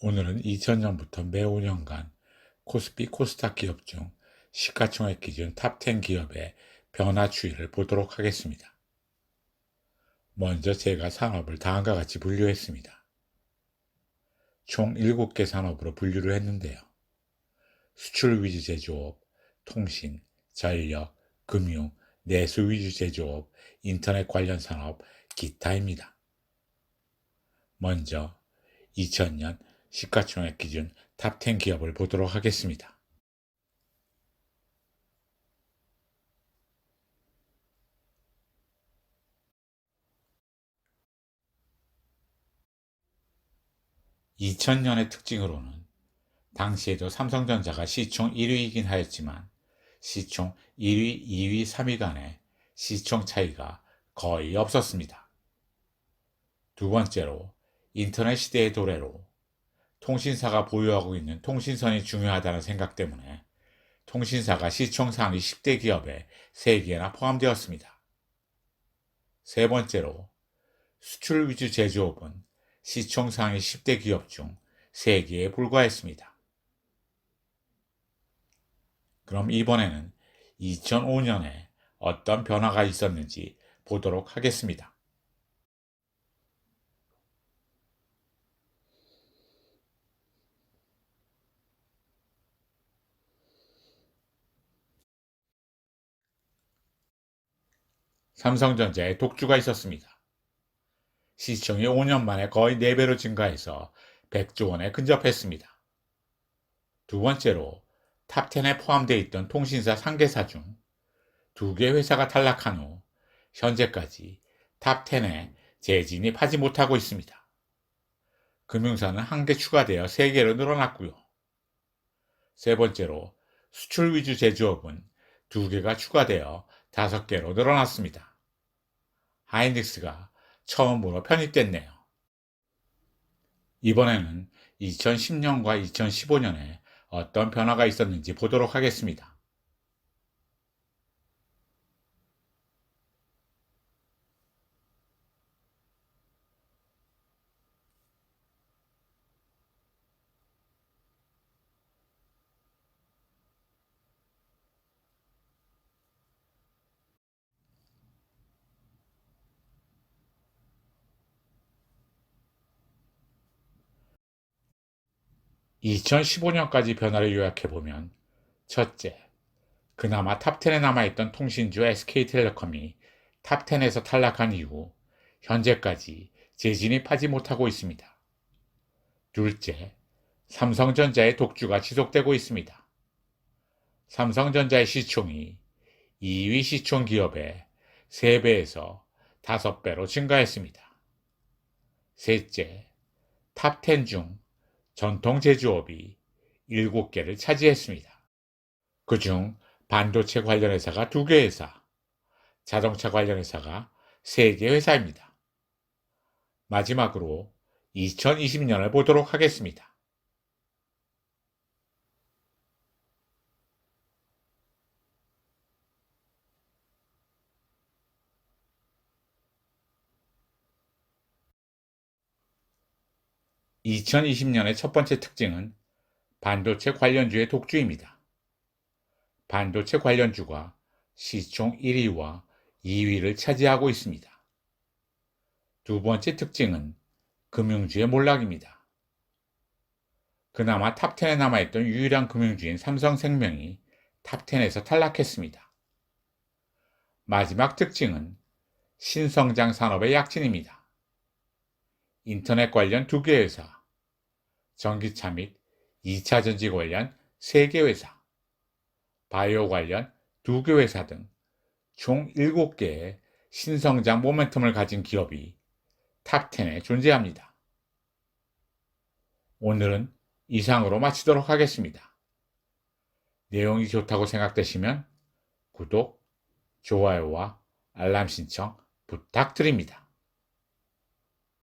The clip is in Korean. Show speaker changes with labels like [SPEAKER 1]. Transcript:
[SPEAKER 1] 오늘은 2000년부터 매 5년간 코스피 코스닥 기업 중 시가총액 기준 탑10 기업의 변화 추이를 보도록 하겠습니다. 먼저 제가 산업을 다음과 같이 분류했습니다. 총 7개 산업으로 분류를 했는데요. 수출 위주 제조업, 통신, 전력, 금융, 내수 위주 제조업, 인터넷 관련 산업, 기타입니다. 먼저 2000년 시가총액 기준 탑10 기업을 보도록 하겠습니다. (2000년의) 특징으로는 당시에도 삼성전자가 시총 1위이긴 하였지만 시총 1위, 2위, 3위 간의 시총 차이가 거의 없었습니다. 두 번째로 인터넷 시대의 도래로 통신사가 보유하고 있는 통신선이 중요하다는 생각 때문에 통신사가 시총 상위 10대 기업에 3개나 포함되었습니다. 세 번째로 수출 위주 제조업은 시총 상위 10대 기업 중 3개에 불과했습니다. 그럼 이번에는 2005년에 어떤 변화가 있었는지 보도록 하겠습니다. 삼성전자에 독주가 있었습니다. 시총이 5년 만에 거의 4배로 증가해서 100조 원에 근접했습니다. 두 번째로 탑10에 포함되어 있던 통신사 3개사 중 2개 회사가 탈락한 후 현재까지 탑10에 재진입하지 못하고 있습니다. 금융사는 1개 추가되어 3개로 늘어났고요. 세 번째로 수출 위주 제조업은 2개가 추가되어 5개로 늘어났습니다. 하이닉스가 처음으로 편입됐네요. 이번에는 2010년과 2015년에 어떤 변화가 있었는지 보도록 하겠습니다. (2015년까지) 변화를 요약해보면 첫째, 그나마 탑10에 남아있던 통신주 SK텔레콤이 탑10에서 탈락한 이후 현재까지 재진입하지 못하고 있습니다. 둘째, 삼성전자의 독주가 지속되고 있습니다. 삼성전자의 시총이 2위 시총 기업의 3배에서 5배로 증가했습니다. 셋째, 탑 10 중 전통 제조업이 7개를 차지했습니다. 그중 반도체 관련 회사가 2개 회사, 자동차 관련 회사가 3개 회사입니다. 마지막으로 2020년을 보도록 하겠습니다. (2020년의) 첫 번째 특징은 반도체 관련주의 독주입니다. 반도체 관련주가 시총 1위와 2위를 차지하고 있습니다. 두 번째 특징은 금융주의 몰락입니다. 그나마 탑10에 남아있던 유일한 금융주인 삼성생명이 탑10에서 탈락했습니다. 마지막 특징은 신성장 산업의 약진입니다. 인터넷 관련 2개 회사, 전기차 및 2차 전지 관련 3개 회사, 바이오 관련 2개 회사 등 총 7개의 신성장 모멘텀을 가진 기업이 탑10에 존재합니다. 오늘은 이상으로 마치도록 하겠습니다. 내용이 좋다고 생각되시면 구독, 좋아요와 알람 신청 부탁드립니다.